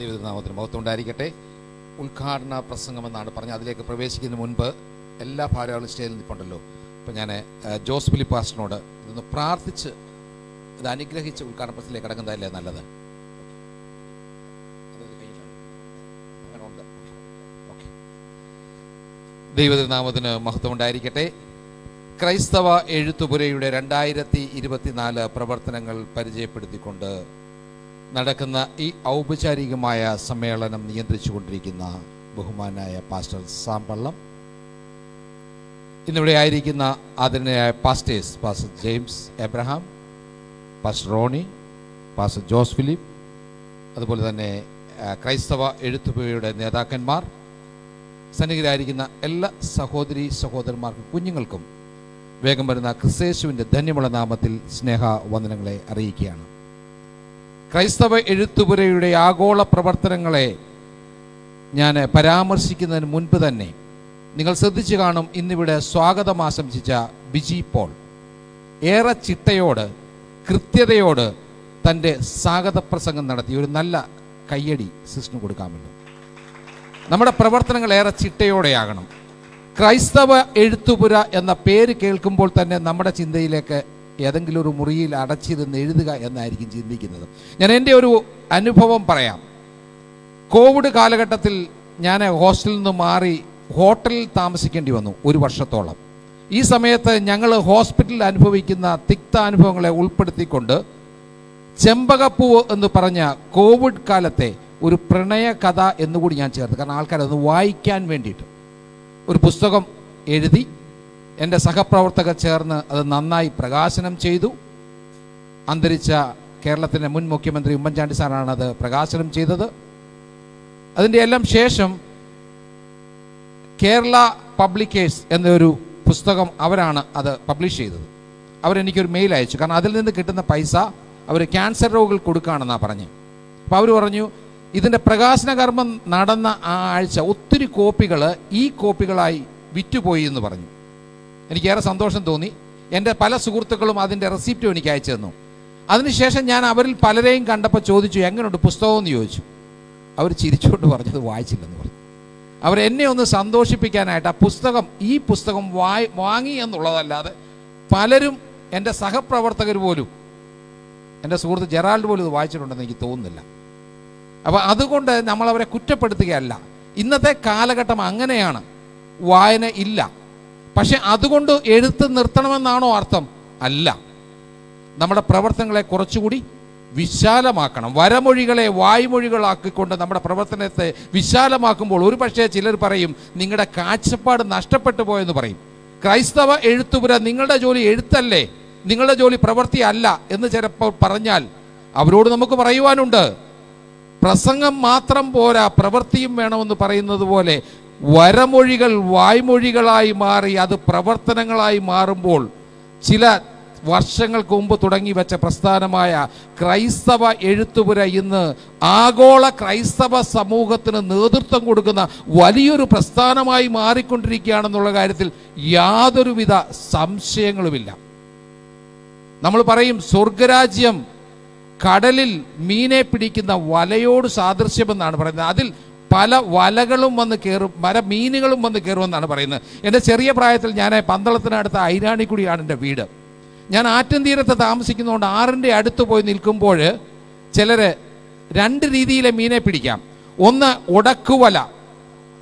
ദൈവനാമത്തിന് മഹത്വം ഉണ്ടായിരിക്കട്ടെ ഉദ്ഘാടന പ്രസംഗമെന്നാണ് പറഞ്ഞത് അതിലേക്ക് പ്രവേശിക്കുന്നതിന് മുൻപ് എല്ലാ ഭാര്യകളും സ്റ്റേജിൽ നിൽപ്പുണ്ടല്ലോ. അപ്പം ഞാൻ ജോസ് ഫിലിപ്പ് പാസ്റ്ററിനോട് ഇതൊന്ന് പ്രാർത്ഥിച്ച് ഇത് അനുഗ്രഹിച്ച് ഉദ്ഘാടന പ്രസംഗത്തിലേക്ക് കടക്കുന്നതല്ലേ നല്ലത്. ദൈവനാമത്തിന് മഹത്വം ഉണ്ടായിരിക്കട്ടെ ക്രൈസ്തവ എഴുത്തുപുരയുടെ രണ്ടായിരത്തി ഇരുപത്തിനാല് പ്രവർത്തനങ്ങൾ പരിചയപ്പെടുത്തിക്കൊണ്ട് നടക്കുന്ന ഈ ഔപചാരികമായ സമ്മേളനം നിയന്ത്രിച്ചുകൊണ്ടിരിക്കുന്ന ബഹുമാനായ പാസ്റ്റർ സാമ്പള്ളം. ഇന്നിവിടെ ആയിരിക്കുന്ന ആദരണീയായ pastors pastor James Abraham pastor Roni pastor Jose Philip അതുപോലെ തന്നെ ക്രൈസ്തവ എഴുത്തുപുഴയുടെ നേതാക്കന്മാർ സന്നിഹിതരായിരിക്കുന്ന എല്ലാ സഹോദരി സഹോദരന്മാർക്കും കുഞ്ഞുങ്ങൾക്കും വേഗം വരുന്ന ക്രിസ്തേശുവിന്റെ ധന്യമുള്ള നാമത്തിൽ സ്നേഹ വന്ദനങ്ങളെ അറിയിക്കുകയാണ്. ക്രൈസ്തവ എഴുത്തുപുരയുടെ ആഗോള പ്രവർത്തനങ്ങളെ ഞാൻ പരാമർശിക്കുന്നതിന് മുൻപ് തന്നെ നിങ്ങൾ ശ്രദ്ധിച്ചു കാണും ഇന്നിവിടെ സ്വാഗതം ആശംസിച്ച ബിജി പോൾ. ഏറെ ചിട്ടയോട് കൃത്യതയോട് തന്റെ സ്വാഗത പ്രസംഗം നടത്തി. ഒരു നല്ല കയ്യടി സിസ്റ്റിന് കൊടുക്കാമല്ലോ. നമ്മുടെ പ്രവർത്തനങ്ങൾ ഏറെ ചിട്ടയോടെയാകണം. ക്രൈസ്തവ എഴുത്തുപുര എന്ന പേര് കേൾക്കുമ്പോൾ തന്നെ നമ്മുടെ ചിന്തയിലേക്ക് ഏതെങ്കിലും ഒരു മുറിയിൽ അടച്ചിരുന്ന് എഴുതുക എന്നായിരിക്കും ചിന്തിക്കുന്നത്. ഞാൻ എന്റെ ഒരു അനുഭവം പറയാം. കോവിഡ് കാലഘട്ടത്തിൽ ഞാൻ ഹോസ്റ്റലിൽ നിന്ന് മാറി ഹോട്ടലിൽ താമസിക്കേണ്ടി വന്നു ഒരു വർഷത്തോളം. ഈ സമയത്ത് ഞങ്ങൾ ഹോസ്പിറ്റലിൽ അനുഭവിക്കുന്ന തിക്ത അനുഭവങ്ങളെ ഉൾപ്പെടുത്തിക്കൊണ്ട് ചെമ്പകപ്പൂവ് എന്ന് പറഞ്ഞ കോവിഡ് കാലത്തെ ഒരു പ്രണയ കഥ എന്നുകൂടി ഞാൻ ചേർത്ത്. കാരണം ആൾക്കാരത് വായിക്കാൻ വേണ്ടിയിട്ട്. ഒരു പുസ്തകം എഴുതി എന്റെ സഹപ്രവർത്തകർ ചേർന്ന് അത് നന്നായി പ്രകാശനം ചെയ്തു. അന്തരിച്ച കേരളത്തിന്റെ മുൻ മുഖ്യമന്ത്രി ഉമ്മൻചാണ്ടി സാറാണ് അത് പ്രകാശനം ചെയ്തത്. അതിന്റെ എല്ലാം ശേഷം കേരള പബ്ലിക്കേഴ്സ് എന്നൊരു പുസ്തകം അവരാണ് അത് പബ്ലിഷ് ചെയ്തത്. അവരെനിക്കൊരു മെയിൽ അയച്ചു. കാരണം അതിൽ നിന്ന് കിട്ടുന്ന പൈസ അവർ ക്യാൻസർ രോഗികൾ കൊടുക്കുകയാണെന്നാണ് പറഞ്ഞു അപ്പോൾ അവർ പറഞ്ഞു ഇതിന്റെ പ്രകാശന കർമ്മം നടന്ന ആ ആഴ്ച ഒത്തിരി കോപ്പികൾ ഈ കോപ്പികളായി വിറ്റുപോയി എന്ന് പറഞ്ഞു. എനിക്കേറെ സന്തോഷം തോന്നി. എന്റെ പല സുഹൃത്തുക്കളും അതിന്റെ റെസിപ്റ്റും എനിക്ക് അയച്ചു തന്നു. അതിനുശേഷം ഞാൻ അവരിൽ പലരെയും കണ്ടപ്പോൾ ചോദിച്ചു എങ്ങനെയുണ്ട് പുസ്തകം? എന്ന് ചോദിച്ചു. അവർ ചിരിച്ചുകൊണ്ട് പറഞ്ഞത് വായിച്ചില്ലെന്ന് പറഞ്ഞു. അവർ എന്നെ ഒന്ന് സന്തോഷിപ്പിക്കാനായിട്ട് ആ പുസ്തകം ഈ പുസ്തകം വായി വാങ്ങി എന്നുള്ളതല്ലാതെ പലരും എന്റെ സഹപ്രവർത്തകർ പോലും എന്റെ സുഹൃത്ത് ജെറാൾഡ് പോലും ഇത് വായിച്ചിട്ടുണ്ടെന്ന് എനിക്ക് തോന്നുന്നില്ല. അപ്പോൾ അതുകൊണ്ട് നമ്മളവരെ കുറ്റപ്പെടുത്തുകയല്ല. ഇന്നത്തെ കാലഘട്ടം അങ്ങനെയാണ്. വായന ഇല്ല. പക്ഷെ അതുകൊണ്ട് എഴുത്ത് നിർത്തണമെന്നാണോ അർത്ഥം? അല്ല. നമ്മുടെ പ്രവർത്തനങ്ങളെ കുറച്ചുകൂടി വിശാലമാക്കണം. വരമൊഴികളെ വായ്മൊഴികളാക്കിക്കൊണ്ട് നമ്മുടെ പ്രവർത്തനത്തെ വിശാലമാക്കുമ്പോൾ ഒരു പക്ഷേ ചിലർ പറയും നിങ്ങളുടെ കാഴ്ചപ്പാട് നഷ്ടപ്പെട്ടു പോയെന്ന് പറയും. ക്രൈസ്തവ എഴുത്തുപുര നിങ്ങളുടെ ജോലി എഴുത്തല്ലേ? നിങ്ങളുടെ ജോലി പ്രവൃത്തി അല്ല എന്ന് ചിലപ്പോൾ പറഞ്ഞാൽ അവരോട് നമുക്ക് പറയുവാനുണ്ട്. പ്രസംഗം മാത്രം പോരാ പ്രവൃത്തിയും വേണമെന്ന് പറയുന്നത് പോലെ വരമൊഴികൾ വായ്മൊഴികളായി മാറി അത് പ്രവർത്തനങ്ങളായി മാറുമ്പോൾ ചില വർഷങ്ങൾക്ക് മുമ്പ് തുടങ്ങി വെച്ച പ്രസ്ഥാനമായ ക്രൈസ്തവ എഴുത്തുപുര ഇന്ന് ആഗോള ക്രൈസ്തവ സമൂഹത്തിന് നേതൃത്വം കൊടുക്കുന്ന വലിയൊരു പ്രസ്ഥാനമായി മാറിക്കൊണ്ടിരിക്കുകയാണെന്നുള്ള കാര്യത്തിൽ യാതൊരുവിധ സംശയങ്ങളുമില്ല. നമ്മൾ പറയും സ്വർഗരാജ്യം കടലിൽ മീനെ പിടിക്കുന്ന വലയോട് സാദൃശ്യമെന്നാണ് പറയുന്നത്. അതിൽ പല വലകളും വന്ന് കയറും പല മീനുകളും വന്ന് കയറുമെന്നാണ് പറയുന്നത്. എന്റെ ചെറിയ പ്രായത്തിൽ ഞാൻ പന്തളത്തിനടുത്ത ഐരാണിക്കുടിയാണ് എന്റെ വീട്. ഞാൻ ആറ്റം തീരത്ത് താമസിക്കുന്നതുകൊണ്ട് ആറിന്റെ അടുത്ത് പോയി നിൽക്കുമ്പോൾ ചിലർ രണ്ട് രീതിയിലെ മീനെ പിടിക്കാം. ഒന്ന് ഉടക്കുവല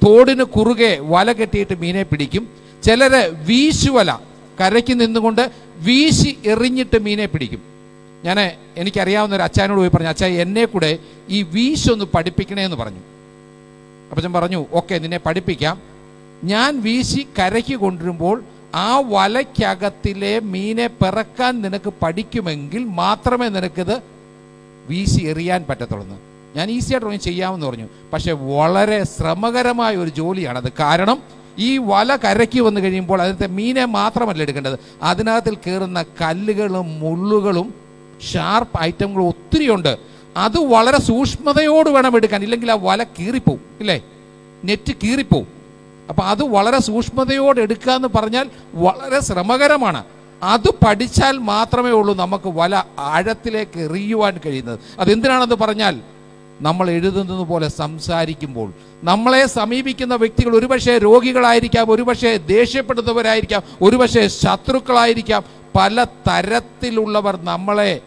തോടിന് കുറുകെ വല കെട്ടിയിട്ട് മീനെ പിടിക്കും. ചിലർ വീശുവല കരയ്ക്ക് നിന്നുകൊണ്ട് വീശി എറിഞ്ഞിട്ട് മീനെ പിടിക്കും. ഞാൻ എനിക്കറിയാവുന്ന ഒരു അച്ഛനോട് പോയി പറഞ്ഞു അച്ഛ എന്നെ കൂടെ ഈ വീശൊന്ന് പഠിപ്പിക്കണേ എന്ന് പറഞ്ഞു. അപ്പം ഞാൻ പറഞ്ഞു ഓക്കെ നിന്നെ പഠിപ്പിക്കാം. ഞാൻ വീശി കരയ്ക്ക് കൊണ്ടുവരുമ്പോൾ ആ വലയ്ക്കകത്തിലെ മീനെ പിറക്കാൻ നിനക്ക് പഠിക്കുമെങ്കിൽ മാത്രമേ നിനക്കിത് വീശി എറിയാൻ പറ്റത്തുള്ളൂ. ഞാൻ ഈസി ആയിട്ട് ചെയ്യാമെന്ന് പറഞ്ഞു. പക്ഷെ വളരെ ശ്രമകരമായ ഒരു ജോലിയാണത് കാരണം ഈ വല കരയ്ക്ക് വന്നു കഴിയുമ്പോൾ അതിനകത്തെ മീനെ മാത്രമല്ല എടുക്കേണ്ടത്. അതിനകത്തിൽ കയറുന്ന കല്ലുകളും മുള്ളുകളും ഷാർപ്പ് ഐറ്റങ്ങളും ഒത്തിരിയുണ്ട്. അത് വളരെ സൂക്ഷ്മതയോട് വേണം എടുക്കാൻ. ഇല്ലെങ്കിൽ ആ വല കീറിപ്പോവും ഇല്ലേ? നെറ്റ് കീറിപ്പോവും. അപ്പം അത് വളരെ സൂക്ഷ്മതയോടെ എടുക്കുക എന്ന് പറഞ്ഞാൽ വളരെ ശ്രമകരമാണ്. അത് പഠിച്ചാൽ മാത്രമേ ഉള്ളൂ നമുക്ക് വല ആഴത്തിലേക്ക് എറിയുവാൻ കഴിയുന്നത്. അതെന്തിനാണെന്ന് പറഞ്ഞാൽ നമ്മൾ എഴുതുന്നത് പോലെ സംസാരിക്കുമ്പോൾ. നമ്മളെ സമീപിക്കുന്ന വ്യക്തികൾ ഒരുപക്ഷെ രോഗികളായിരിക്കാം ഒരുപക്ഷെ ദേഷ്യപ്പെടുന്നവരായിരിക്കാം ഒരുപക്ഷെ ശത്രുക്കളായിരിക്കാം. പല തരത്തിലുള്ളവർ നമ്മളെ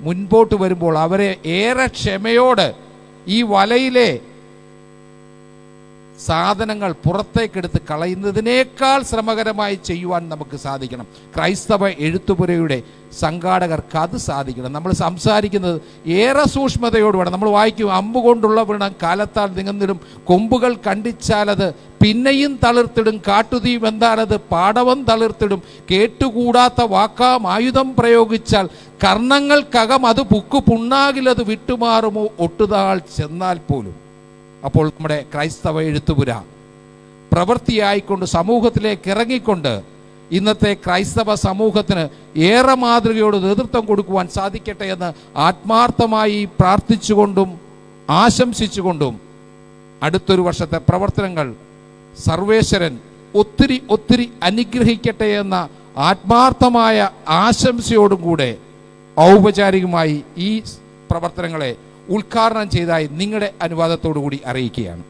മുൻപോട്ട് വരുമ്പോൾ അവരെ ഏറെ ക്ഷമയോട് ഈ വലയിലെ സാധനങ്ങൾ പുറത്തേക്കെടുത്ത് കളയുന്നതിനേക്കാൾ ശ്രമകരമായി ചെയ്യുവാൻ നമുക്ക് സാധിക്കണം. ക്രൈസ്തവ എഴുത്തുപുരയുടെ സംഘാടകർക്ക് അത് സാധിക്കണം. നമ്മൾ സംസാരിക്കുന്നത് ഏറെ സൂക്ഷ്മതയോടുവേണം നമ്മൾ വായിക്കും അമ്പ് കൊണ്ടുള്ള വീണം കാലത്താൽ നിങ്ങുന്നിടും. കൊമ്പുകൾ കണ്ടിച്ചാലത് പിന്നെയും തളിർത്തിടും. കാട്ടുതീ എന്താണത് പാടവം തളിർത്തിടും. കേട്ടുകൂടാത്ത വാക്കാം ആയുധം പ്രയോഗിച്ചാൽ കർണങ്ങൾക്കകം അത് പുക്കു പുണ്ണാകിലത് വിട്ടുമാറുമോ? ഒട്ടുതാൾ ചെന്നാൽ പോലും. അപ്പോൾ നമ്മുടെ ക്രൈസ്തവ എഴുത്തുപുര പ്രവൃത്തിയായിക്കൊണ്ട് സമൂഹത്തിലേക്ക് ഇറങ്ങിക്കൊണ്ട് ഇന്നത്തെ ക്രൈസ്തവ സമൂഹത്തിന് ഏറെ മാതൃകയോട് നേതൃത്വം കൊടുക്കുവാൻ സാധിക്കട്ടെ എന്ന് ആത്മാർത്ഥമായി പ്രാർത്ഥിച്ചുകൊണ്ടും ആശംസിച്ചുകൊണ്ടും അടുത്തൊരു വർഷത്തെ പ്രവർത്തനങ്ങൾ സർവേശ്വരൻ ഒത്തിരി ഒത്തിരി അനുഗ്രഹിക്കട്ടെ എന്ന ആത്മാർത്ഥമായ ആശംസയോടും കൂടെ ഔപചാരികമായി ഈ പ്രവർത്തനങ്ങളെ ഉദ്ഘാടനം ചെയ്തതായി നിങ്ങളുടെ അനുവാദത്തോടു കൂടി അറിയിക്കുകയാണ്.